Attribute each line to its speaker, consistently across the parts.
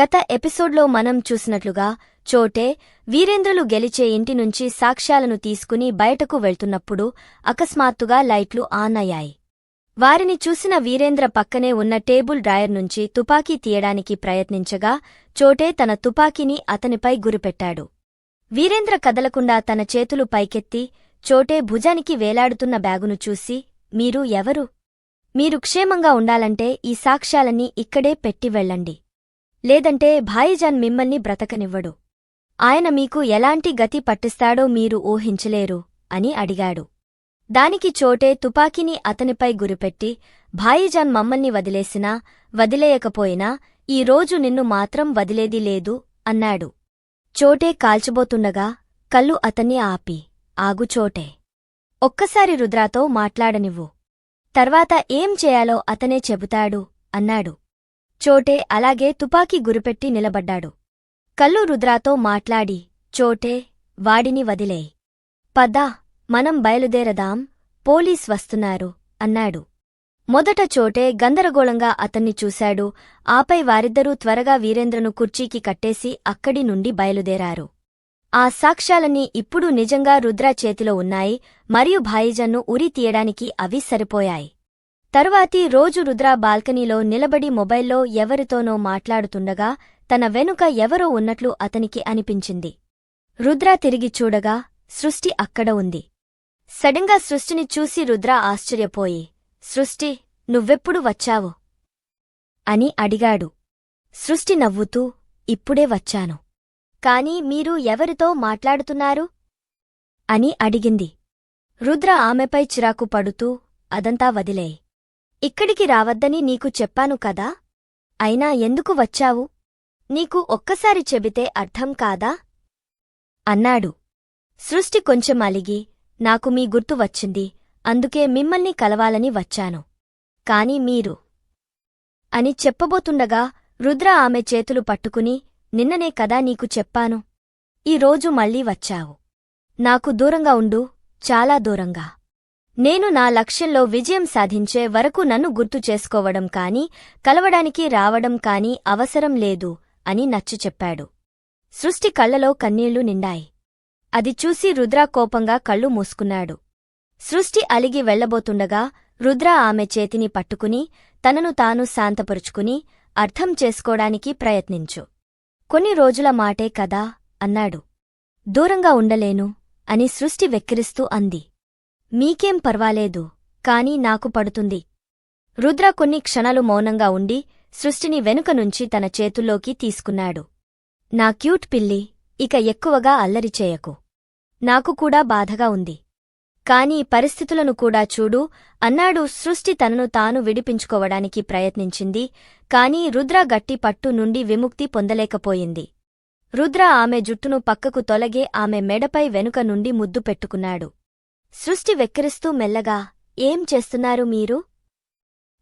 Speaker 1: గత ఎపిసోడ్లో మనం చూసినట్లుగా చోటే వీరేంద్రులు గెలిచే ఇంటి నుంచి సాక్ష్యాలను తీసుకుని బయటకు వెళ్తున్నప్పుడు అకస్మాత్తుగా లైట్లు ఆన్ అయ్యాయి. వారిని చూసిన వీరేంద్ర పక్కనే ఉన్న టేబుల్ డ్రాయర్ నుంచి తుపాకీ తీయడానికి ప్రయత్నించగా చోటే తన తుపాకీని అతనిపై గురిపెట్టాడు. వీరేంద్ర కదలకుండా తన చేతులు పైకెత్తి చోటే భుజానికి వేలాడుతున్న బ్యాగును చూసి మీరు ఎవరు? మీరు క్షేమంగా ఉండాలంటే ఈ సాక్ష్యాలన్నీ ఇక్కడే పెట్టి వెళ్ళండి. లేదంటే భాయిజాన్ మిమ్మల్ని బ్రతకనివ్వడు. ఆయన మీకు ఎలాంటి గతి పట్టిస్తాడో మీరు ఊహించలేరు అని అడిగాడు. దానికి చోటే తుపాకీని అతనిపై గురిపెట్టి భాయిజాన్ మమ్మల్ని వదిలేసినా వదిలేయకపోయినా ఈ రోజు నిన్ను మాత్రం వదిలేది లేదు అన్నాడు. చోటే కాల్చబోతుండగా కళ్ళు అతన్ని ఆపి ఆగు చోటే. ఒక్కసారి రుద్రాతో మాట్లాడనివ్వు. తర్వాత ఏం చేయాలో అతనే చెబుతాడు అన్నాడు. చోటే అలాగే తుపాకీ గురిపెట్టి నిలబడ్డాడు. కళ్ళు రుద్రాతో మాట్లాడి చోటే వాడిని వదిలేయ్ పద్దా మనం బయలుదేరదాం పోలీస్ వస్తున్నారు అన్నాడు. మొదట చోటే గందరగోళంగా అతన్ని చూశాడు ఆపై వారిద్దరూ త్వరగా వీరేంద్రను కుర్చీకి కట్టేసి అక్కడి నుండి బయలుదేరారు. ఆ సాక్ష్యాలన్నీ ఇప్పుడు నిజంగా రుద్రా చేతిలో ఉన్నాయి మరియు భాయిజన్ను ఉరి తీయడానికి అవి సరిపోయాయి. తరువాతి రోజు రుద్ర బాల్కనీలో నిలబడి మొబైల్లో ఎవరితోనో మాట్లాడుతుండగా తన వెనుక ఎవరో ఉన్నట్లు అతనికి అనిపించింది. రుద్ర తిరిగి చూడగా సృష్టి అక్కడ ఉంది. సడన్గా సృష్టిని చూసి రుద్ర ఆశ్చర్యపోయి సృష్టి నువ్వెప్పుడు వచ్చావు అని అడిగాడు. సృష్టి నవ్వుతూ ఇప్పుడే వచ్చాను. కాని మీరు ఎవరితో మాట్లాడుతున్నారు అని అడిగింది. రుద్ర ఆమెపై చిరాకు పడుతూ అదంతా వదిలేయి. ఇక్కడికి రావద్దని నీకు చెప్పాను కదా? అయినా ఎందుకు వచ్చావు? నీకు ఒక్కసారి చెబితే అర్థం కాదా? అన్నాడు. సృష్టి కొంచెం అలిగి నాకు మీ గుర్తు వచ్చింది అందుకే మిమ్మల్ని కలవాలని వచ్చాను. కాని మీరు అని చెప్పబోతుండగా రుద్ర ఆమె చేతులు పట్టుకుని నిన్ననే కదా నీకు చెప్పాను. ఈ రోజు మళ్ళీ వచ్చావు. నాకు దూరంగా ఉండు చాలా దూరంగా. నేను నా లక్ష్యంలో విజయం సాధించే వరకు నన్ను గుర్తు చేసుకోవడం కాని కలవడానికి రావడం కాని అవసరం లేదు అని నచ్చి చెప్పాడు. సృష్టి కళ్ళలో కన్నీళ్ళు నిండాయి. అది చూసి రుద్రా కోపంగా కళ్ళు మూసుకున్నాడు. సృష్టి అలిగి వెళ్ళబోతుండగా రుద్ర ఆమె చేతిని పట్టుకుని తనను తాను శాంతపరుచుకుని అర్థం చేసుకోడానికి ప్రయత్నించు. కొన్ని రోజుల మాటే కదా అన్నాడు. దూరంగా ఉండలేను అని సృష్టి వెక్కిరిస్తూ అంది. మీకేం పర్వాలేదు కాని నాకు పడుతుంది. రుద్ర కొన్ని క్షణాలు మౌనంగా ఉండి సృష్టిని వెనుక నుంచి తన చేతుల్లోకి తీసుకున్నాడు. నా క్యూట్ పిల్లి ఇక ఎక్కువగా అల్లరి చేయకు. నాకు కూడా బాధగా ఉంది. కాని పరిస్థితులను కూడా చూడు అన్నాడు సృష్టి తనను తాను విడిపించుకోవడానికి ప్రయత్నించింది కాని రుద్ర గట్టి పట్టు నుండి విముక్తి పొందలేకపోయింది. రుద్ర ఆమె జుట్టును పక్కకు తొలగే ఆమె మెడపై వెనుక నుండి ముద్దు పెట్టుకున్నాడు. సృష్టి వెక్కిరిస్తూ మెల్లగా ఏం చేస్తున్నారు మీరు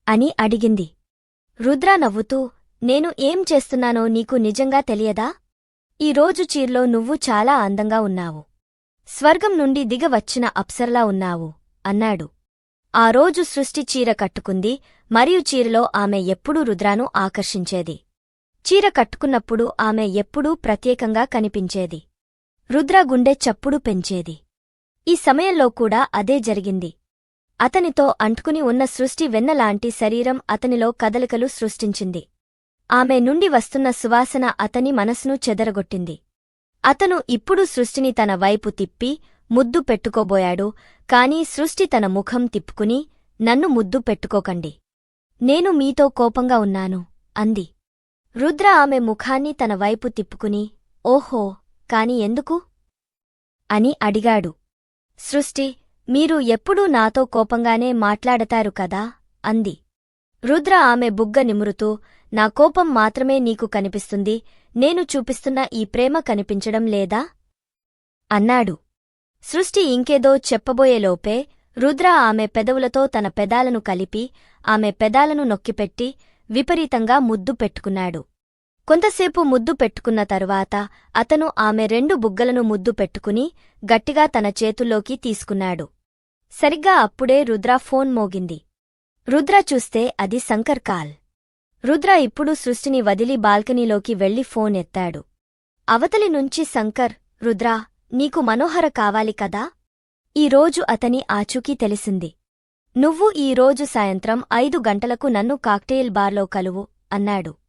Speaker 1: అని అడిగింది. రుద్ర నవ్వుతూ నేను ఏం చేస్తున్నానో నీకు నిజంగా తెలియదా? ఈరోజు చీర్లో నువ్వు చాలా అందంగా ఉన్నావు. స్వర్గం నుండి దిగవచ్చిన అప్సరలా ఉన్నావు అన్నాడు. ఆ రోజు సృష్టి చీర కట్టుకుంది మరియు చీరలో ఆమె ఎప్పుడూ రుద్రాను ఆకర్షించేది. చీర కట్టుకున్నప్పుడు ఆమె ఎప్పుడూ ప్రత్యేకంగా కనిపించేది. రుద్ర గుండె చప్పుడు పెంచేది. ఈ సమయంలో కూడా అదే జరిగింది. అతనితో అంటుకుని ఉన్న సృష్టి వెన్నలాంటి శరీరం అతనిలో కదలికలు సృష్టించింది. ఆమె నుండి వస్తున్న సువాసన అతని మనసును చెదరగొట్టింది. అతను ఇప్పుడు సృష్టిని తన వైపు తిప్పి ముద్దు పెట్టుకోబోయాడు కాని సృష్టి తన ముఖం తిప్పుకుని నన్ను ముద్దు పెట్టుకోకండి. నేను మీతో కోపంగా ఉన్నాను అంది. రుద్ర ఆమె ముఖాన్ని తన వైపు తిప్పుకుని ఓహో కాని ఎందుకు? అని అడిగాడు. సృష్టి మీరు ఎప్పుడూ నాతో కోపంగానే మాట్లాడతారు కదా? అంది. రుద్ర ఆమె బుగ్గ నిమురుతూ నా కోపం మాత్రమే నీకు కనిపిస్తుంది నేను చూపిస్తున్న ఈ ప్రేమ కనిపించడం లేదా? అన్నాడు. సృష్టి ఇంకేదో చెప్పబోయేలోపే రుద్ర ఆమె పెదవులతో తన పెదాలను కలిపి ఆమె పెదాలను నొక్కిపెట్టి విపరీతంగా ముద్దు పెట్టుకున్నాడు. కొంతసేపు ముద్దు పెట్టుకున్న తరువాత అతను ఆమె రెండు బుగ్గలను ముద్దు పెట్టుకుని గట్టిగా తన చేతుల్లోకి తీసుకున్నాడు. సరిగ్గా అప్పుడే రుద్ర ఫోన్ మోగింది. రుద్ర చూస్తే అది శంకర్ కాల్. రుద్ర ఇప్పుడు సృష్టిని వదిలి బాల్కనీలోకి వెళ్ళి ఫోన్ ఎత్తాడు. అవతలి నుంచి శంకర్ రుద్రా నీకు మనోహర కావాలి కదా? ఈరోజు అతని ఆచూకీ తెలిసింది. నువ్వు ఈరోజు సాయంత్రం ఐదు గంటలకు నన్ను కాక్టెయిల్ బార్లో కలువు అన్నాడు.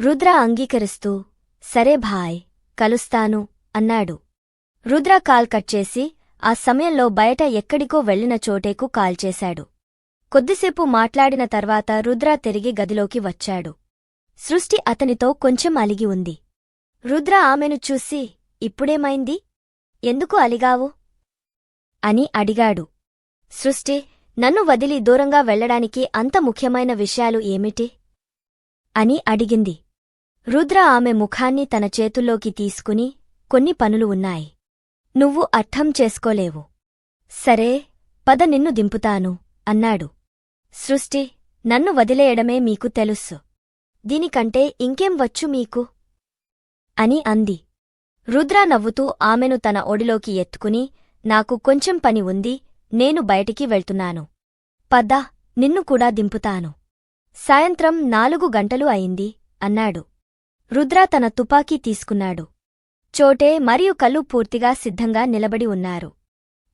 Speaker 1: రుద్ర అంగీకరిస్తూ సరే భాయ్ కలుస్తాను అన్నాడు. రుద్ర కాల్ కట్ చేసి ఆ సమయంలో బయట ఎక్కడికో వెళ్ళిన చోటేకు కాల్ చేశాడు. కొద్దిసేపు మాట్లాడిన తర్వాత రుద్ర తిరిగి గదిలోకి వచ్చాడు. సృష్టి అతనితో కొంచెం అలిగి ఉంది. రుద్ర ఆమెను చూసి ఇప్పుడేమైంది? ఎందుకు అలిగావు? అని అడిగాడు. సృష్టి నన్ను వదిలి దూరంగా వెళ్ళడానికి అంత ముఖ్యమైన విషయాలు ఏమిటి అని అడిగింది. రుద్ర ఆమె ముఖాన్ని తన చేతుల్లోకి తీసుకుని కొన్ని పనులు ఉన్నాయి. నువ్వు అర్థం చేసుకోలేవు. సరే పద నిన్ను దింపుతాను అన్నాడు. సృష్టి నన్ను వదిలేయడమే మీకు తెలుసు. దీనికంటే ఇంకేం వచ్చు మీకు? అని అంది. రుద్ర నవ్వుతూ ఆమెను తన ఒడిలోకి ఎత్తుకుని నాకు కొంచెం పని ఉంది నేను బయటికి వెళ్తున్నాను. పద్దా నిన్ను కూడా దింపుతాను. సాయంత్రం నాలుగు గంటలు అయింది అన్నాడు. రుద్ర తన తుపాకీ తీసుకున్నాడు. చోటే మరియు కళ్ళు పూర్తిగా సిద్ధంగా నిలబడి ఉన్నారు.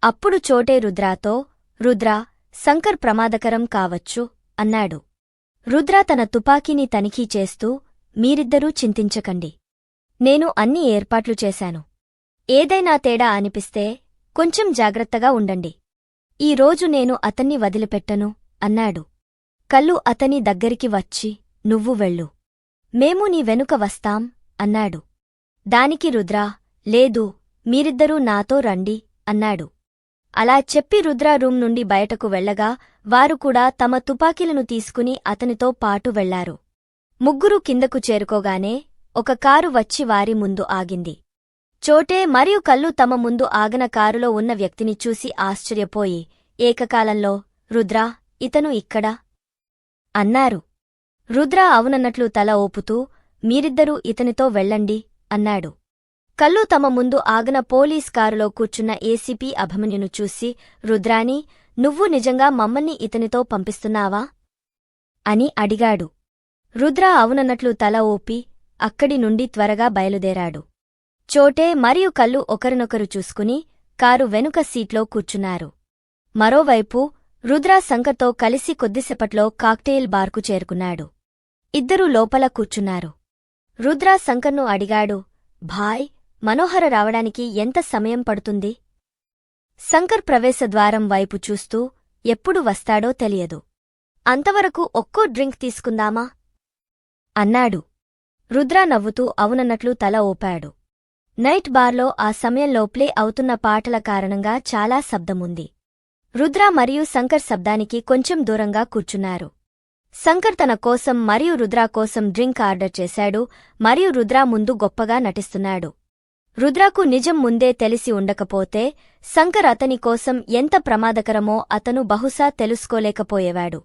Speaker 1: అప్పుడు చోటే రుద్రాతో రుద్రా శంకర్ ప్రమాదకరం కావచ్చు అన్నాడు. రుద్ర తన తుపాకీని తనిఖీ చేస్తూ మీరిద్దరూ చింతించకండి. నేను అన్ని ఏర్పాట్లు చేశాను. ఏదైనా తేడా అనిపిస్తే కొంచెం జాగ్రత్తగా ఉండండి. ఈరోజు నేను అతన్ని వదిలిపెట్టను అన్నాడు. కళ్ళు అతని దగ్గరికి వచ్చి నువ్వు వెళ్ళు. మేము నీ వెనుక వస్తాం అన్నాడు. దానికి రుద్ర లేదు మీరిద్దరూ నాతో రండి అన్నాడు. అలా చెప్పి రుద్ర రూమ్ నుండి బయటకు వెళ్ళగా వారు కూడా తమ తుపాకీలను తీసుకుని అతనితో పాటు వెళ్ళారు. ముగ్గురు కిందకు చేరుకోగానే ఒక కారు వచ్చి వారి ముందు ఆగింది. చోటే మరియు కళ్ళు తమ ముందు ఆగన కారులో ఉన్న వ్యక్తిని చూసి ఆశ్చర్యపోయి ఏకకాలంలో రుద్రా ఇతను ఇక్కడా? అన్నారు. రుద్ర అవునన్నట్లు తల ఓపుతూ మీరిద్దరూ ఇతనితో వెళ్ళండి అన్నాడు. కళ్ళు తమ ముందు ఆగన పోలీస్ కారులో కూర్చున్న ఏసీపీ అభిమన్యును చూసి రుద్రాని నువ్వు నిజంగా మమ్మల్ని ఇతనితో పంపిస్తున్నావా? అని అడిగాడు. రుద్ర అవునన్నట్లు తల ఊపి అక్కడి నుండి త్వరగా బయలుదేరాడు. చోటే మరియు కళ్ళు ఒకరినొకరు చూసుకుని కారు వెనుక సీట్లో కూర్చున్నారు. మరోవైపు రుద్ర శంకర్తో కలిసి కొద్దిసేపట్లో కాక్టెయిల్ బార్కు చేరుకున్నాడు. ఇద్దరూ లోపల కూర్చున్నారు. రుద్ర శంకర్ను అడిగాడు భాయ్ మనోహర రావడానికి ఎంత సమయం పడుతుంది? శంకర్ ప్రవేశద్వారం వైపు చూస్తూ ఎప్పుడు వస్తాడో తెలియదు. అంతవరకు ఒక్కో డ్రింక్ తీసుకుందామా? అన్నాడు. రుద్ర నవ్వుతూ అవునన్నట్లు తల ఊపాడు. నైట్ బార్లో ఆ సమయంలో ప్లే అవుతున్న పాటల కారణంగా చాలా శబ్దముంది. రుద్ర మరియు శంకర్ శబ్దానికి కొంచెం దూరంగా కూర్చున్నారు. శంకర్ తన కోసం మరియు రుద్ర కోసం డ్రింక్ ఆర్డర్ చేశాడు మరియు రుద్ర ముందు గొప్పగా నటిస్తున్నాడు. రుద్రాకు నిజం ముందే తెలిసి ఉండకపోతే శంకర్ అతని కోసం ఎంత ప్రమాదకరమో అతను బహుశా తెలుసుకోలేకపోయేవాడు.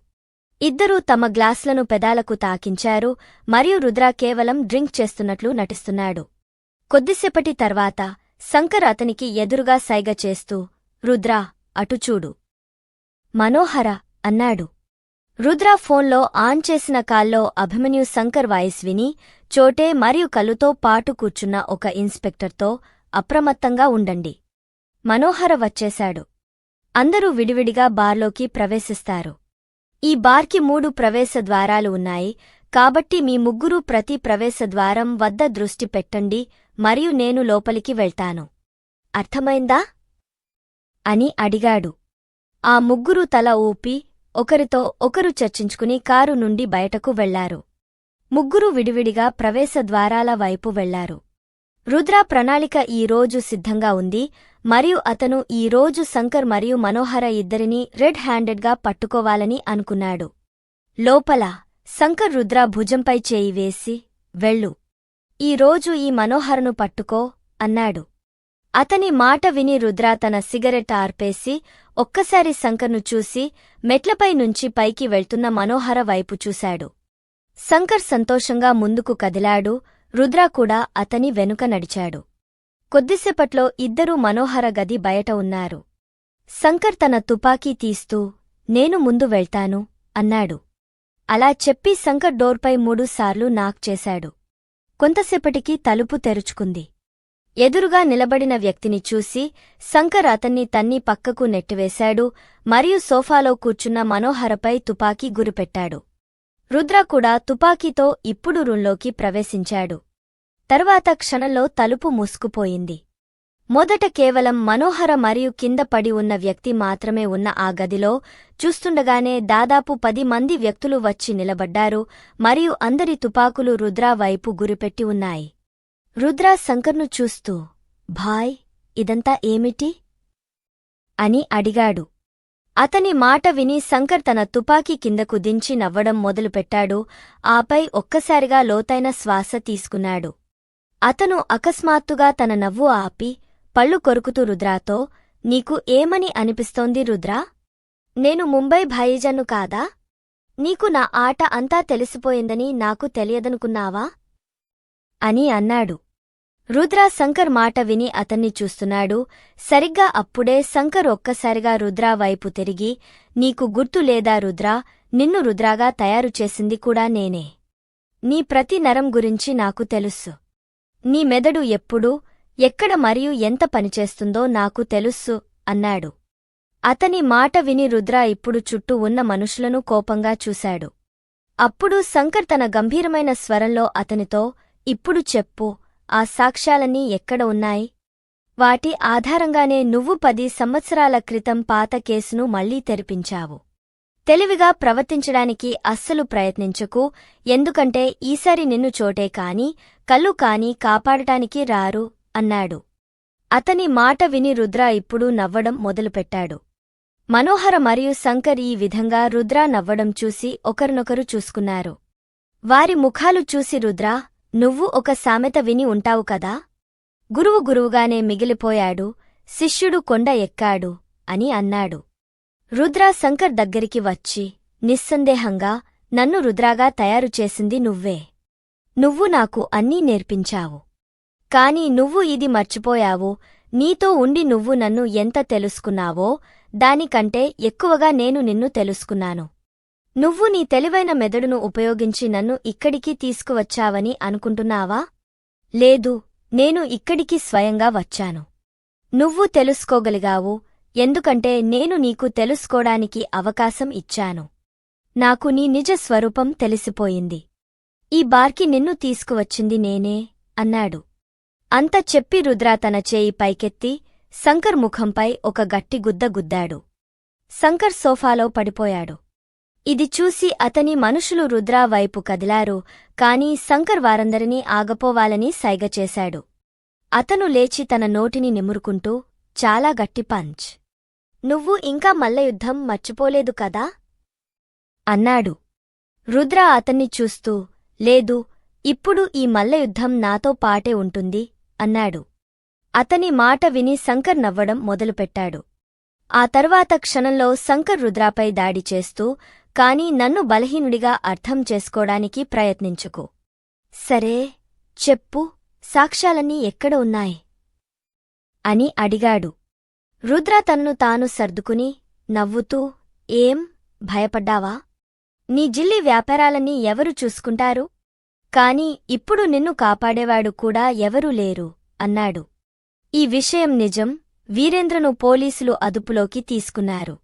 Speaker 1: ఇద్దరూ తమ గ్లాస్లను పెదాలకు తాకించారు మరియు రుద్ర కేవలం డ్రింక్ చేస్తున్నట్లు నటిస్తున్నాడు. కొద్దిసేపటి తర్వాత శంకర్ అతనికి ఎదురుగా సైగ చేస్తూ రుద్రా అటుచూడు మనోహర అన్నాడు. రుద్ర ఫోన్లో ఆన్ చేసిన కాల్లో అభిమన్యు శంకర్ వాయిస్ విని చోటే మరియు కలుతో పాటు కూర్చున్న ఒక ఇన్స్పెక్టర్తో అప్రమత్తంగా ఉండండి. మనోహర వచ్చేశాడు. అందరూ విడివిడిగా బార్లోకి ప్రవేశిస్తారు. ఈ బార్కి మూడు ప్రవేశ ద్వారాలు ఉన్నాయి. కాబట్టి మీ ముగ్గురూ ప్రతి ప్రవేశ ద్వారం వద్ద దృష్టి పెట్టండి మరియు నేను లోపలికి వెళ్తాను. అర్థమైందా? అని అడిగాడు. ఆ ముగ్గురు తల ఊపి ఒకరితో ఒకరు చర్చించుకుని కారు నుండి బయటకు వెళ్ళారు. ముగ్గురు విడివిడిగా ప్రవేశద్వారాల వైపు వెళ్ళారు. రుద్ర ప్రణాళిక ఈ రోజు సిద్ధంగా ఉంది. మరియు అతను ఈ రోజు శంకర్ మరియు మనోహర ఇద్దరినీ రెడ్ హ్యాండెడ్గా పట్టుకోవాలని అనుకున్నాడు. లోపల శంకర్ రుద్ర భుజంపై చేయి వేసి వెళ్ళు. ఈరోజు ఈ మనోహరను పట్టుకో అన్నాడు. అతని మాట విని రుద్ర తన సిగరెట్ ఆర్పేసి ఒక్కసారి శంకర్ను చూసి మెట్లపై నుంచి పైకి వెళ్తున్న మనోహర వైపు చూశాడు. శంకర్ సంతోషంగా ముందుకు కదిలాడు రుద్ర కూడా అతని వెనుక నడిచాడు. కొద్దిసేపట్లో ఇద్దరూ మనోహర గది బయట ఉన్నారు. శంకర్ తన తుపాకీ తీస్తూ నేను ముందు వెళ్తాను అన్నాడు. అలా చెప్పి శంకర్ డోర్పై మూడుసార్లు నాక్ చేశాడు. కొంతసేపటికి తలుపు తెరుచుకుంది. ఎదురుగా నిలబడిన వ్యక్తిని చూసి శంకర్ అతన్ని తన్ని పక్కకు నెట్టివేశాడు మరియు సోఫాలో కూర్చున్న మనోహరపై తుపాకీ గురిపెట్టాడు. రుద్ర కూడా తుపాకీతో ఇప్పుడు రూంలోకి ప్రవేశించాడు. తర్వాత క్షణంలో తలుపు మూసుకుపోయింది. మొదట కేవలం మనోహర మరియు కింద పడి ఉన్న వ్యక్తి మాత్రమే ఉన్న ఆ గదిలో చూస్తుండగానే దాదాపు పది మంది వ్యక్తులు వచ్చి నిలబడ్డారు మరియు అందరి తుపాకులు రుద్రా వైపు గురిపెట్టి ఉన్నాయి. రుద్ర శంకర్ను చూస్తూ భాయ్ ఇదంతా ఏమిటి? అని అడిగాడు. అతని మాట విని శంకర్ తన తుపాకీ కిందకు దించి నవ్వడం మొదలుపెట్టాడు. ఆపై ఒక్కసారిగా లోతైన శ్వాస తీసుకున్నాడు. అతను అకస్మాత్తుగా తన నవ్వు ఆపి పళ్ళు కొరుకుతూ రుద్రాతో నీకు ఏమని అనిపిస్తోంది రుద్రా? నేను ముంబై భాయిజన్ను కాదా? నీకు నా ఆట అంతా తెలిసిపోయిందని నాకు తెలియదనుకున్నావా? అని అన్నాడు. రుద్ర శంకర్ మాట విని అతన్ని చూస్తున్నాడు. సరిగ్గా అప్పుడే శంకర్ ఒక్కసారిగా రుద్రా వైపు తిరిగి నీకు గుర్తు లేదా రుద్రా? నిన్ను రుద్రాగా తయారు చేసింది కూడా నేనే. నీ ప్రతి నరం గురించి నాకు తెలుసు. నీ మెదడు ఎప్పుడు ఎక్కడ మరియు ఎంత పనిచేస్తుందో నాకు తెలుస్సు అన్నాడు. అతని మాట విని రుద్ర ఇప్పుడు చుట్టూ ఉన్న మనుషులను కోపంగా చూశాడు. అప్పుడు శంకర్ తన గంభీరమైన స్వరంలో అతనితో ఇప్పుడు చెప్పు ఆ సాక్ష్యాలన్నీ ఎక్కడ ఉన్నాయి? వాటి ఆధారంగానే నువ్వు పది సంవత్సరాల క్రితం పాత కేసును మళ్ళీ తెరిపించావు. తెలివిగా ప్రవర్తించడానికి అస్సలు ప్రయత్నించకు ఎందుకంటే ఈసారి నిన్ను చోటే కాని కళ్ళు కాని కాపాడటానికి రారు అన్నాడు. అతని మాట విని రుద్ర ఇప్పుడు నవ్వడం మొదలుపెట్టాడు. మనోహర మరియు శంకర్ ఈ విధంగా రుద్ర నవ్వడం చూసి ఒకరినొకరు చూసుకున్నారు. వారి ముఖాలు చూసి రుద్రా నువ్వు ఒక సామెత విని ఉంటావు కదా? గురువు గురువుగానే మిగిలిపోయాడు శిష్యుడు కొండ ఎక్కాడు అని అన్నాడు. రుద్రా శంకర్ దగ్గరికి వచ్చి నిస్సందేహంగా నన్ను రుద్రాగా తయారు చేసింది నువ్వే. నువ్వు నాకు అన్నీ నేర్పించావు. కాని నువ్వు ఇది మర్చిపోయావు నీతో ఉండి నువ్వు నన్ను ఎంత తెలుసుకున్నావో దానికంటే ఎక్కువగా నేను నిన్ను తెలుసుకున్నాను. నువ్వు నీ తెలివైన మెదడును ఉపయోగించి నన్ను ఇక్కడికి తీసుకువచ్చావని అనుకుంటున్నావా? లేదు నేను ఇక్కడికి స్వయంగా వచ్చాను. నువ్వు తెలుసుకోగలిగావు ఎందుకంటే నేను నీకు తెలుసుకోడానికి అవకాశం ఇచ్చాను. నాకు నీ నిజ స్వరూపం తెలిసిపోయింది. ఈ బార్కి నిన్ను తీసుకువచ్చింది నేనే అన్నాడు. అంత చెప్పి రుద్రా తన చేయి పైకెత్తి శంకర్ ముఖంపై ఒక గట్టి గుద్ద గుద్దాడు. శంకర్ సోఫాలో పడిపోయాడు. ఇది చూసి అతని మనుషులు రుద్రా వైపు కదిలారు కాని శంకర్ వారందరినీ ఆగపోవాలని సైగ చేశాడు. అతను లేచి తన నోటిని నిమురుకుంటూ చాలా గట్టి పంచ్. నువ్వు ఇంకా మల్లయుద్ధం మర్చిపోలేదు కదా అన్నాడు. రుద్ర అతన్ని చూస్తూ లేదు ఇప్పుడు ఈ మల్లయుద్ధం నాతో పాటే ఉంటుంది అన్నాడు. అతని మాట విని శంకర్ నవ్వడం మొదలుపెట్టాడు. ఆ తర్వాత క్షణంలో శంకర్ రుద్రాపై దాడి చేస్తూ కాని నన్ను బలహీనుడిగా అర్థం చేసుకోడానికి ప్రయత్నించుకు. సరే చెప్పు సాక్ష్యాలన్నీ ఎక్కడ ఉన్నాయి? అని అడిగాడు. రుద్ర తన్ను తాను సర్దుకుని నవ్వుతూ ఏం భయపడ్డావా? నీ జిల్లి వ్యాపారాలన్నీ ఎవరు చూసుకుంటారు? కాని ఇప్పుడు నిన్ను కాపాడేవాడు కూడా ఎవరూ లేరు అన్నాడు. ఈ విషయం నిజం వీరేంద్రను పోలీసులు అదుపులోకి తీసుకున్నారు.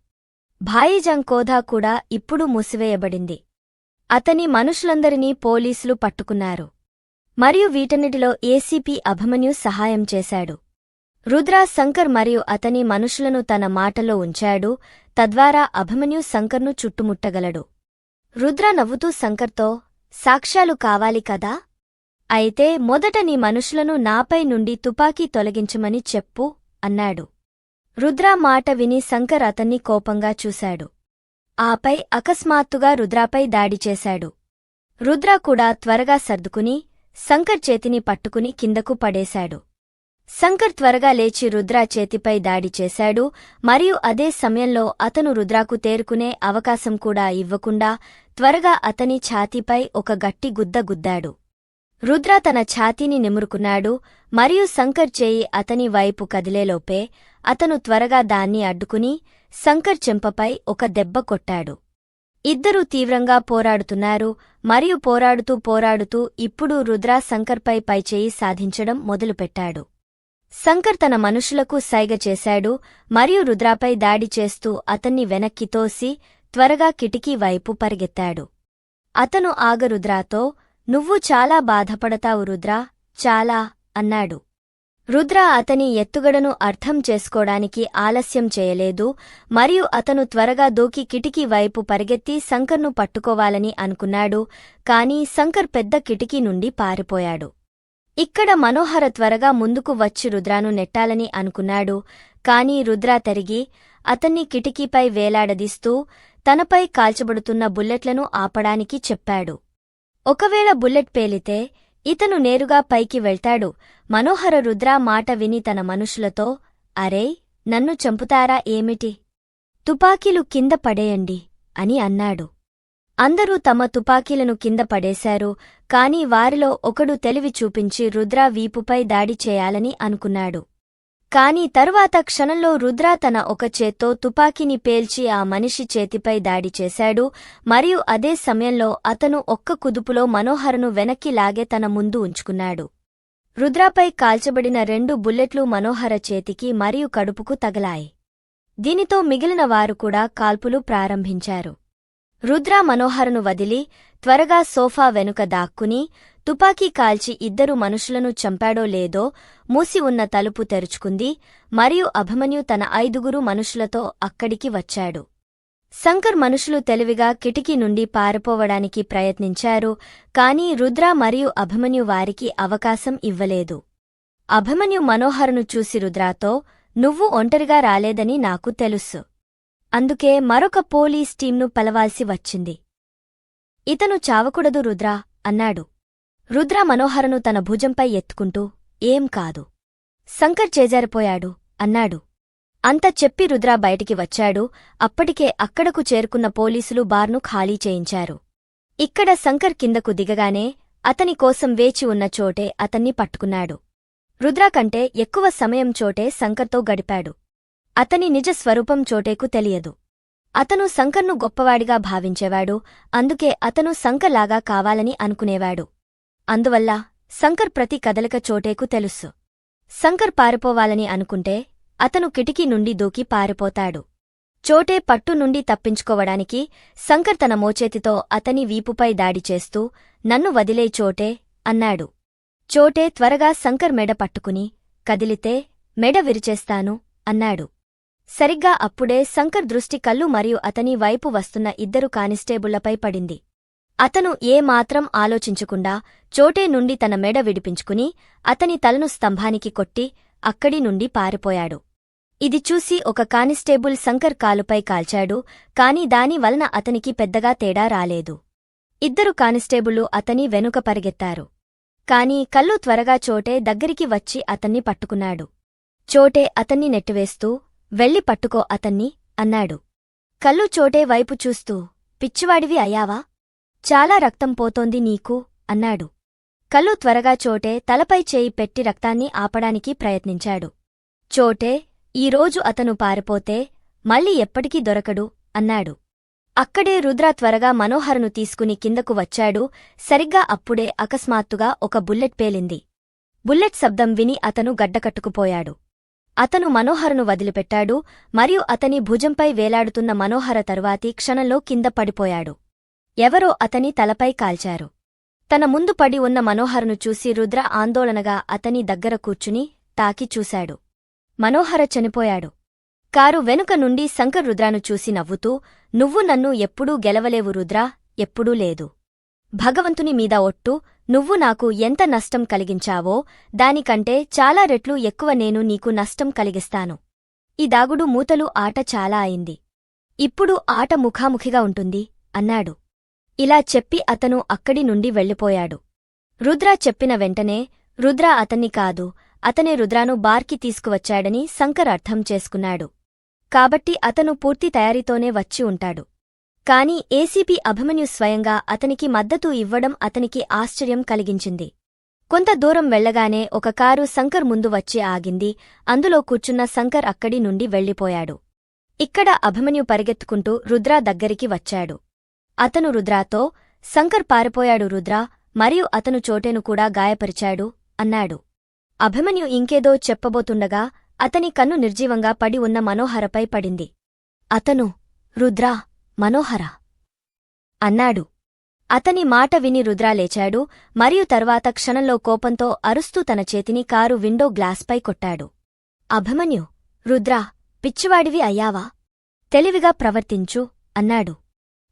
Speaker 1: భాయిజంగ్ కోధా కూడా ఇప్పుడు మూసివేయబడింది. అతని మనుషులందరినీ పోలీసులు పట్టుకున్నారు. మరియు వీటన్నిటిలో ఏసీపీ అభిమన్యు సహాయం చేశాడు. రుద్రా శంకర్ మరియు అతని మనుషులను తన మాటలో ఉంచాడు. తద్వారా అభిమన్యు శంకర్ను చుట్టుముట్టగలడు. రుద్ర నవ్వుతూ శంకర్తో సాక్ష్యాలు కావాలి కదా? అయితే మొదట నీ మనుషులను నాపై నుండి తుపాకీ తొలగించమని చెప్పు అన్నాడు. రుద్రా మాట విని శంకర్ అతన్ని కోపంగా చూశాడు. ఆపై అకస్మాత్తుగా రుద్రాపై దాడి చేశాడు. రుద్ర కూడా త్వరగా సర్దుకుని శంకర్ చేతిని పట్టుకుని కిందకు పడేశాడు. శంకర్ త్వరగా లేచి రుద్రా చేతిపై దాడి చేశాడు మరియు అదే సమయంలో అతను రుద్రాకు తేరుకునే అవకాశం కూడా ఇవ్వకుండా త్వరగా అతని ఛాతీపై ఒక గట్టి గుద్ద గుద్దాడు. రుద్ర తన ఛాతీని నిమురుకున్నాడు మరియు శంకర్ చేయి అతని వైపు కదిలేలోపే అతను త్వరగా దాన్ని అడ్డుకుని శంకర్ చెంపపై ఒక దెబ్బ కొట్టాడు. ఇద్దరూ తీవ్రంగా పోరాడుతున్నారు మరియు పోరాడుతూ పోరాడుతూ ఇప్పుడు రుద్ర శంకర్పై పైచేయి సాధించడం మొదలుపెట్టాడు. శంకర్ తన మనుషులకు సైగ చేశాడు మరియు రుద్రాపై దాడి చేస్తూ అతన్ని వెనక్కి తోసి త్వరగా కిటికీ వైపు పరిగెత్తాడు. అతను ఆగరుద్రాతో నువ్వు చాలా బాధపడతావు రుద్రా చాలా అన్నాడు. రుద్ర అతని ఎత్తుగడను అర్థం చేసుకోడానికి ఆలస్యం చేయలేదు మరియు అతను త్వరగా దూకి కిటికీ వైపు పరిగెత్తి శంకర్ను పట్టుకోవాలని అనుకున్నాడు కాని శంకర్ పెద్ద కిటికీ నుండి పారిపోయాడు. ఇక్కడ మనోహర త్వరగా ముందుకు వచ్చి రుద్రాను నెట్టాలని అనుకున్నాడు కాని రుద్ర తిరిగి అతన్ని కిటికీపై వేలాడదీస్తూ తనపై కాల్చబడుతున్న బుల్లెట్లను ఆపడానికి చెప్పాడు. ఒకవేళ బుల్లెట్ పేలితే ఇతను నేరుగా పైకి వెళ్తాడు. మనోహర రుద్ర మాట విని తన మనుషులతో అరే నన్ను చంపుతారా ఏమిటి? తుపాకీలు కింద పడేయండి అని అన్నాడు. అందరూ తమ తుపాకీలను కింద పడేశారు. కాని వారిలో ఒకడు తెలివి చూపించి రుద్ర వీపుపై దాడి చేయాలని అనుకున్నాడు. కాని తరువాత క్షణంలో రుద్ర తన ఒక చేత్తో తుపాకీని పేల్చి ఆ మనిషి చేతిపై దాడి చేశాడు. మరియు అదే సమయంలో అతను ఒక్క కుదుపులో మనోహరను వెనక్కి లాగే తన ముందు ఉంచుకున్నాడు. రుద్రాపై కాల్చబడిన రెండు బుల్లెట్లు మనోహర చేతికి మరియు కడుపుకు తగలాయి. దీనితో మిగిలిన వారు కూడా కాల్పులు ప్రారంభించారు. రుద్ర మనోహరను వదిలి త్వరగా సోఫా వెనుక దాక్కుని తుపాకీ కాల్చి ఇద్దరు మనుషులను చంపాడో లేదో మూసి ఉన్న తలుపు తెరుచుకుంది మరియు అభిమన్యు తన ఐదుగురు మనుషులతో అక్కడికి వచ్చాడు. శంకర్ మనుషులు తెలివిగా కిటికీ నుండి పారిపోవడానికి ప్రయత్నించారు కాని రుద్ర మరియు అభిమన్యు వారికి అవకాశం ఇవ్వలేదు. అభిమన్యు మనోహరును చూసి రుద్రాతో నువ్వు ఒంటరిగా రాలేదని నాకు తెలుసు. అందుకే మరొక పోలీస్ టీంను పలవాల్సి వచ్చింది. ఇతను చావకూడదు రుద్రా అన్నాడు. రుద్ర మనోహరను తన భుజంపై ఎత్తుకుంటూ ఏం కాదు. శంకర్ చేజారిపోయాడు అన్నాడు. అంత చెప్పి రుద్ర బయటికి వచ్చాడు. అప్పటికే అక్కడకు చేరుకున్న పోలీసులు బార్ను ఖాళీ చేయించారు. ఇక్కడ శంకర్ కిందకు దిగగానే అతని కోసం వేచి ఉన్న చోటే అతన్ని పట్టుకున్నాడు. రుద్ర కంటే ఎక్కువ సమయం చోటే శంకర్తో గడిపాడు. అతని నిజ స్వరూపం చోటేకు తెలియదు. అతను శంకర్ను గొప్పవాడిగా భావించేవాడు. అందుకే అతను శంకర్లాగా కావాలని అనుకునేవాడు. అందువల్ల శంకర్ ప్రతి కదలిక చోటేకు తెలుసు. శంకర్ పారిపోవాలని అనుకుంటే అతను కిటికీ నుండి దూకి పారిపోతాడు. చోటే పట్టు నుండి తప్పించుకోవడానికి శంకర్ తన మోచేతితో అతని వీపుపై దాడి చేస్తూ నన్ను వదిలే చోటే అన్నాడు. చోటే త్వరగా శంకర్ మెడ పట్టుకుని కదిలితే మెడ విరిచేస్తాను అన్నాడు. సరిగ్గా అప్పుడే శంకర్ దృష్టి కళ్ళు మరియు అతని వైపు వస్తున్న ఇద్దరు కానిస్టేబుళ్ళపై పడింది. అతను ఏమాత్రం ఆలోచించకుండా చోటే నుండి తన మెడ విడిపించుకుని అతని తలను స్తంభానికి కొట్టి అక్కడి నుండి పారిపోయాడు. ఇది చూసి ఒక కానిస్టేబుల్ శంకర్ కాలుపై కాల్చాడు కాని దాని వలన అతనికి పెద్దగా తేడా రాలేదు. ఇద్దరు కానిస్టేబుళ్ళు అతని వెనుక పరిగెత్తారు. కాని కళ్ళు త్వరగా చోటే దగ్గరికి వచ్చి అతన్ని పట్టుకున్నాడు. చోటే అతన్ని నెట్టివేస్తూ వెళ్ళి పట్టుకో అతన్ని అన్నాడు. కళ్ళు చోటే వైపు చూస్తూ పిచ్చివాడివి అయ్యావా? చాలా రక్తం పోతోంది నీకు? అన్నాడు. కళ్ళు త్వరగా చోటే తలపై చేయి పెట్టి రక్తాన్ని ఆపడానికి ప్రయత్నించాడు. చోటే ఈరోజు అతను పారిపోతే మళ్ళీ ఎప్పటికీ దొరకడు అన్నాడు. అక్కడే రుద్ర త్వరగా మనోహరను తీసుకుని కిందకు వచ్చాడు. సరిగ్గా అప్పుడే అకస్మాత్తుగా ఒక బుల్లెట్ పేలింది. బుల్లెట్ శబ్దం విని అతను గడ్డకట్టుకుపోయాడు. అతను మనోహరను వదిలిపెట్టాడు మరియు అతని భుజంపై వేలాడుతున్న మనోహర తరువాతి క్షణంలో కింద పడిపోయాడు. ఎవరో అతని తలపై కాల్చారు. తన ముందు పడి ఉన్న మనోహరను చూసి రుద్ర ఆందోళనగా అతని దగ్గర కూర్చుని తాకి చూశాడు. మనోహర చనిపోయాడు. కారు వెనుక నుండి శంకర్ రుద్రాను చూసి నవ్వుతూ నువ్వు నన్ను ఎప్పుడూ గెలవలేవు రుద్రా ఎప్పుడూ లేదు. భగవంతుని మీద ఒట్టు నువ్వు నాకు ఎంత నష్టం కలిగించావో దానికంటే చాలా రెట్లు ఎక్కువ నేను నీకు నష్టం కలిగిస్తాను. ఈ దాగుడు మూతలు ఆట చాలా అయింది. ఇప్పుడు ఆట ముఖాముఖిగా ఉంటుంది అన్నాడు. ఇలా చెప్పి అతను అక్కడి నుండి వెళ్ళిపోయాడు. రుద్ర చెప్పిన వెంటనే రుద్ర అతన్ని కాదు అతనే రుద్రాను బార్కి తీసుకువచ్చాడని శంకర్ అర్థం చేసుకున్నాడు. కాబట్టి అతను పూర్తి తయారీతోనే వచ్చి ఉంటాడు. కాని ఏసీపీ అభిమన్యు స్వయంగా అతనికి మద్దతు ఇవ్వడం అతనికి ఆశ్చర్యం కలిగించింది. కొంత దూరం వెళ్ళగానే ఒక కారు శంకర్ ముందు వచ్చి ఆగింది. అందులో కూర్చున్న శంకర్ అక్కడి నుండి వెళ్ళిపోయాడు. ఇక్కడ అభిమన్యు పరిగెత్తుకుంటూ రుద్రా దగ్గరికి వచ్చాడు. అతను రుద్రాతో శంకర్ పారిపోయాడు రుద్ర మరియు అతను చోటేను కూడా గాయపరిచాడు అన్నాడు. అభిమన్యు ఇంకేదో చెప్పబోతుండగా అతని కన్ను నిర్జీవంగా పడి ఉన్న మనోహరపై పడింది. అతను రుద్రా మనోహర అన్నాడు. అతని మాట విని రుద్రా లేచాడు మరియు తర్వాత క్షణంలో కోపంతో అరుస్తూ తన చేతిని కారు విండో గ్లాస్పై కొట్టాడు. అభిమన్యు రుద్రా పిచ్చివాడివి అయ్యావా? తెలివిగా ప్రవర్తించు అన్నాడు.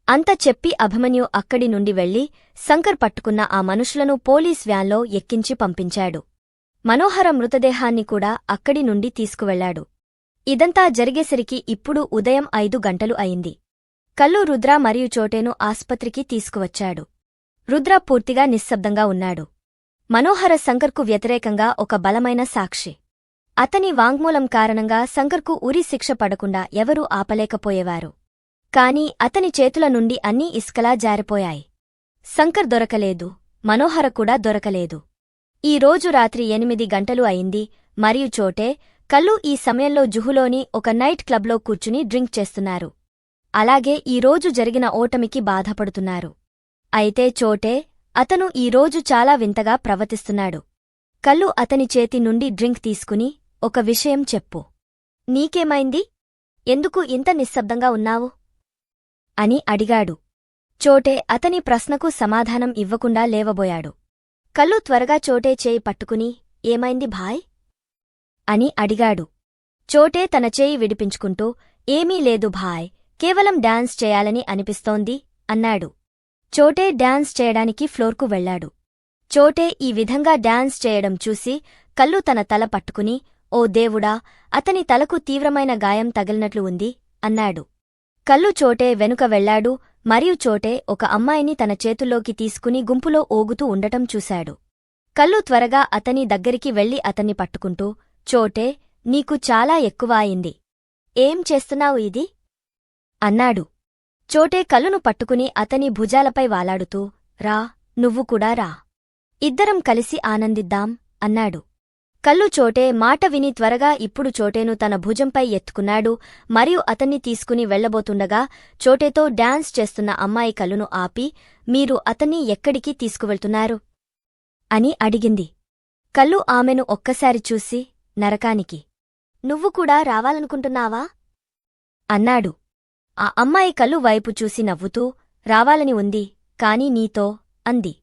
Speaker 1: అంత చెప్పి అభిమన్యు అక్కడి నుండి వెళ్ళి శంకర్ పట్టుకున్న ఆ మనుషులను పోలీస్ వ్యాన్లో ఎక్కించి పంపించాడు. మనోహర మృతదేహాన్ని కూడా అక్కడి నుండి తీసుకువెళ్ళాడు ఇదంతా జరిగేసరికి ఇప్పుడు ఉదయం ఐదు గంటలు అయింది. కల్లు రుద్ర మరియు చోటేను ఆస్పత్రికి తీసుకువచ్చాడు. రుద్ర పూర్తిగా నిశ్శబ్దంగా ఉన్నాడు. మనోహర శంకర్కు వ్యతిరేకంగా ఒక బలమైన సాక్షి. అతని వాంగ్మూలం కారణంగా శంకర్కు ఉరి శిక్ష పడకుండా ఎవరూ ఆపలేకపోయేవారు. కాని అతని చేతుల నుండి అన్నీ ఇసుకలా జారిపోయాయి. శంకర్ దొరకలేదు. మనోహర కూడా దొరకలేదు. ఈ రోజు రాత్రి ఎనిమిది గంటలు అయింది. మరియు చోటే కల్లు ఈ సమయంలో జుహులోని ఒక నైట్ క్లబ్లో కూర్చుని డ్రింక్ చేస్తున్నారు. అలాగే ఈ రోజు జరిగిన ఓటమికి బాధపడుతున్నారు. అయితే చోటే అతను ఈ రోజు చాలా వింతగా ప్రవర్తిస్తున్నాడు. కల్లు అతని చేతి నుండి డ్రింక్ తీసుకుని ఒక విషయం చెప్పు. నీకేమైంది? ఎందుకు ఇంత నిశ్శబ్దంగా ఉన్నావు? అని అడిగాడు. చోటే అతని ప్రశ్నకు సమాధానం ఇవ్వకుండా లేవబోయాడు. కళ్ళు త్వరగా చోటే చేయి పట్టుకుని ఏమైంది భాయ్? అని అడిగాడు. చోటే తన చేయి విడిపించుకుంటూ ఏమీ లేదు భాయ్ కేవలం డాన్స్ చేయాలని అనిపిస్తోంది అన్నాడు. చోటే డాన్స్ చేయడానికి ఫ్లోర్కు వెళ్ళాడు చోటే ఈ విధంగా డాన్స్ చేయడం చూసి కళ్ళు తన తల పట్టుకుని ఓ దేవుడా అతని తలకు తీవ్రమైన గాయం తగిలినట్లు ఉంది అన్నాడు. కళ్ళు చోటే వెనుక వెళ్ళాడు మరియు చోటే ఒక అమ్మాయిని తన చేతుల్లోకి తీసుకుని గుంపులో ఓగుతూ ఉండటం చూశాడు. కళ్ళు త్వరగా అతని దగ్గరికి వెళ్ళి అతన్ని పట్టుకుంటూ చోటే నీకు చాలా ఎక్కువ అయింది ఏం చేస్తున్నావు ఇది అన్నాడు. చోటే కళ్ళును పట్టుకుని అతని భుజాలపై వాలాడుతూ రా నువ్వు కూడా రా. ఇద్దరం కలిసి ఆనందిద్దాం అన్నాడు. కళ్ళు చోటే మాట విని త్వరగా ఇప్పుడు చోటేను తన భుజంపై ఎత్తుకున్నాడు. మరియు అతన్ని తీసుకుని వెళ్ళబోతుండగా చోటేతో డాన్స్ చేస్తున్న అమ్మాయి కళ్ళును ఆపి మీరు అతన్ని ఎక్కడికి తీసుకువెళ్తున్నారు? అని అడిగింది. కళ్ళు ఆమెను ఒక్కసారి చూసి నరకానికి నువ్వు కూడా రావాలనుకుంటున్నావా? అన్నాడు. ఆ అమ్మాయి కళ్ళు వైపు చూసి నవ్వుతూ రావాలని ఉంది కాని నీతో అంది.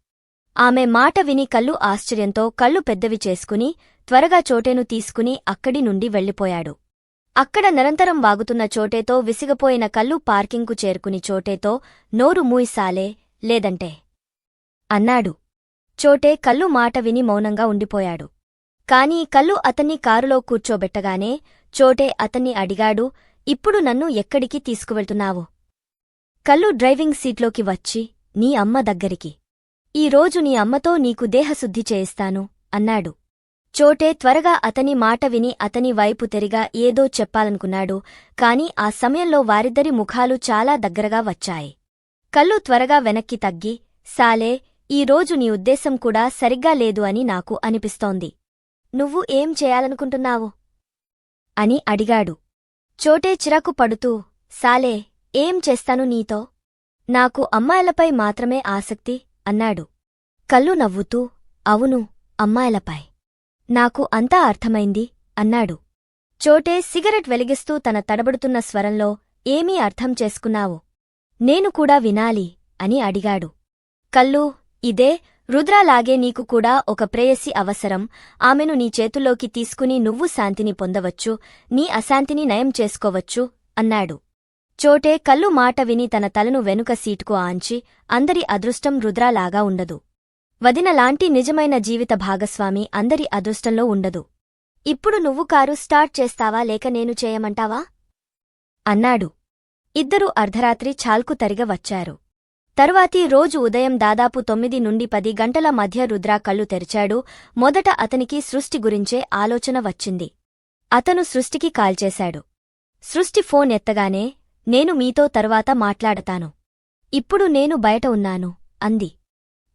Speaker 1: ఆమె మాట విని కళ్ళు ఆశ్చర్యంతో కళ్ళు పెద్దవి చేసుకుని త్వరగా చోటేను తీసుకుని అక్కడి నుండి వెళ్ళిపోయాడు. అక్కడ నిరంతరం వాగుతున్న చోటేతో విసిగపోయిన కళ్ళు పార్కింగ్కు చేరుకుని చోటేతో నోరు మూయిసాలే లేదంటే అన్నాడు. చోటే కళ్ళు మాట విని మౌనంగా ఉండిపోయాడు. కాని కళ్ళు అతన్ని కారులో కూర్చోబెట్టగానే చోటే అతన్ని అడిగాడు ఇప్పుడు నన్ను ఎక్కడికి తీసుకువెళ్తున్నావు కళ్ళు డ్రైవింగ్ సీట్లోకి వచ్చి నీ అమ్మ దగ్గరికి. ఈరోజు నీ అమ్మతో నీకు దేహశుద్ధి చేయిస్తాను అన్నాడు. చోటే త్వరగా అతని మాట విని అతని వైపు తెరిగా ఏదో చెప్పాలనుకున్నాడు. కాని ఆ సమయంలో వారిద్దరి ముఖాలు చాలా దగ్గరగా వచ్చాయి. కళ్ళు త్వరగా వెనక్కి తగ్గి సాలే ఈరోజు నీ ఉద్దేశం కూడా సరిగ్గా లేదు అని నాకు అనిపిస్తోంది. నువ్వు ఏం చేయాలనుకుంటున్నావు అని అడిగాడు. చోటే చిరాకు పడుతూ సాలే ఏం చేస్తాను నీతో? నాకు అమ్మాయిలపై మాత్రమే ఆసక్తి అన్నాడు. కళ్ళు నవ్వుతూ అవును అమ్మాయిలపై. నాకు అంతా అర్థమైంది అన్నాడు. చోటే సిగరెట్ వెలిగిస్తూ తన తడబడుతున్న స్వరంలో ఏమీ అర్థం చేసుకున్నావు? నేను కూడా వినాలి అని అడిగాడు. కళ్ళు ఇదే రుద్రాలాగే నీకు కూడా ఒక ప్రేయసి అవసరం. ఆమెను నీ చేతుల్లోకి తీసుకుని నువ్వు శాంతిని పొందవచ్చు నీ అశాంతిని నయం చేసుకోవచ్చు అన్నాడు. చోటే కళ్ళు మాట విని తన తలను వెనుక సీటుకు ఆంచి అందరి అదృష్టం రుద్రాలాగా ఉండదు. వదినలాంటి నిజమైన జీవిత భాగస్వామి అందరి అదృష్టంలో ఉండదు. ఇప్పుడు నువ్వు కారు స్టార్ట్ చేస్తావా లేక నేను చేయమంటావా? అన్నాడు. ఇద్దరూ అర్ధరాత్రి చాల్కు తరిగ వచ్చారు. తరువాతి రోజు ఉదయం దాదాపు తొమ్మిది నుండి పది గంటల మధ్య రుద్రా కళ్ళు తెరిచాడు. మొదట అతనికి సృష్టి గురించే ఆలోచన వచ్చింది. అతను సృష్టికి కాల్చేశాడు సృష్టి ఫోన్ ఎత్తగానే నేను మీతో తరువాత మాట్లాడతాను. ఇప్పుడు నేను బయట ఉన్నాను అంది.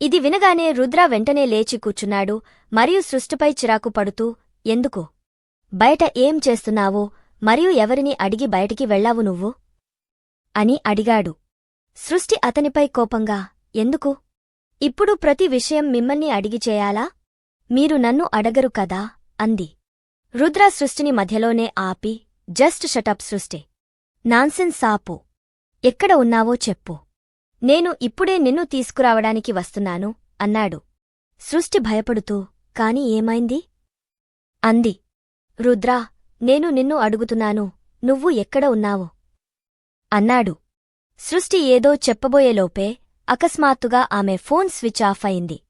Speaker 1: ఇది వినగానే రుద్ర వెంటనే లేచి కూర్చున్నాడు మరియు సృష్టిపై చిరాకు పడుతూ ఎందుకు? బయట ఏం చేస్తున్నావో? మరియు ఎవరిని అడిగి బయటికి వెళ్ళావు నువ్వు? అని అడిగాడు. సృష్టి అతనిపై కోపంగా ఎందుకు? ఇప్పుడు ప్రతి విషయం మిమ్మల్ని అడిగి చేయాలా? మీరు నన్ను అడగరు కదా? అంది. రుద్ర సృష్టిని మధ్యలోనే ఆపి just shut up Srishti. Nonsense సాపు ఎక్కడ ఉన్నావో చెప్పు. నేను ఇప్పుడే నిన్ను తీసుకురావడానికి వస్తున్నాను అన్నాడు. సృష్టి భయపడుతూ కాని ఏమైంది? అంది. రుద్రా నేను నిన్ను అడుగుతున్నాను నువ్వు ఎక్కడ ఉన్నావు? అన్నాడు. సృష్టి ఏదో చెప్పబోయేలోపే అకస్మాత్తుగా ఆమె ఫోన్ స్విచ్ ఆఫ్ అయింది.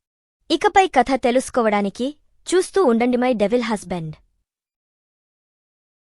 Speaker 1: ఇకపై కథ తెలుసుకోవడానికి చూస్తూ ఉండండి మై డెవిల్ హస్బెండ్.